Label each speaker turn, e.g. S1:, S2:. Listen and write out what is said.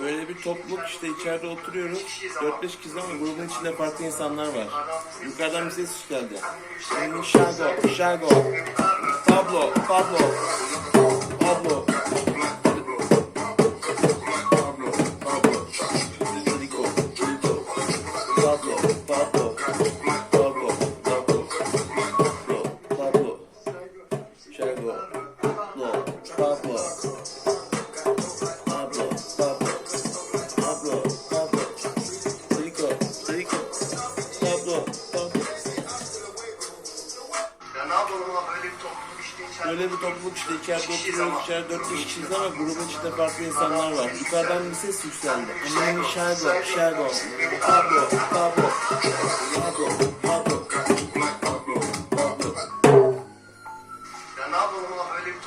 S1: Böyle bir topluluk işte içeride oturuyoruz. 4-5 kız ama grubun içinde farklı insanlar var. Yukarıdan bir ses geldi. Şago, Şago, Pablo, Pablo, Pablo. Pablo,
S2: Böyle bir
S1: topluluk işte iki yerde oturuyoruz, içeride dört beş kişiyiz ama grubun içinde farklı insanlar var. Yukarıdan bir ses yükseldi. Amanın şergo, şergo, tablo, tablo, tablo, tablo. Ya ne yapalım öyle bir.